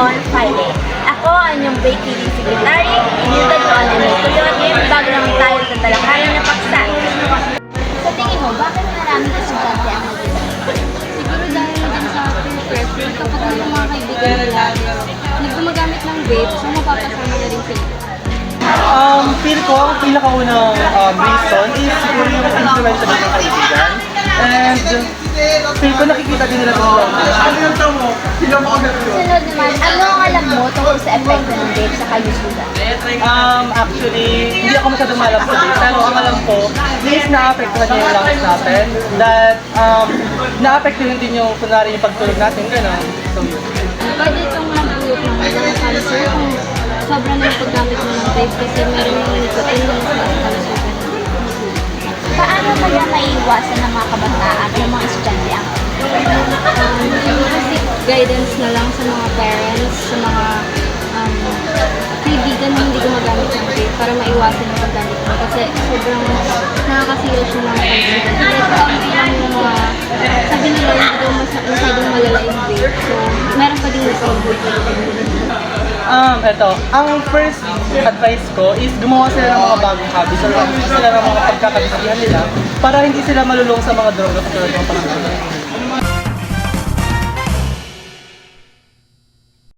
on Friday. Ako ang yung bakery secretary, inyutan ko ang Tulad ngayon, bago lang tayo sa talakayan na paksa. Sa tingin mo, bakit marami estudyante ang nag-iisip? Siguro dahil din sa peer pressure, kapag ng mga kaibigan nila, naggumagamit ng vape, so mapapasama na rin sila. Um, feel ko, ang pinakaunang um, reason is siguro yung influence ng kaibigan. And feel ko nakikita din nila sa mga. Ano yung tamo? Sila mo ang naman, ano ang alam mo tungkol sa epekto ng vape sa kalusugan? Um, actually, hindi ako masyadong malam sa vape, pero ang alam ko, is na-apektuhan niya yung lungs natin. That, um, na-apektuhan din yung, kunwari, yung pagtulog natin, gano'n. So, yun. Pwede itong magdulot ng mga cancer kung sobrang ng paggamit mo ng vape kasi meron yung nicotine na sa kalusugan. Paano kaya maiiwasan ng mga kabataan ng mga estudyante ang Um, guidance na lang sa mga parents, sa mga um, kaibigan na hindi gumagamit ng vape para maiwasan yung paggamit mo kasi sobrang nakakasira siya ng kalusugan. Kasi yung mga sabi nila hindi daw mas- masyadong malala yung vape. So, meron pa din yung Um, eto, ang first advice ko is gumawa sila ng mga bagong habits or sila ng mga pagkakabisihan nila para hindi sila malulong sa mga droga tulad ng panahon.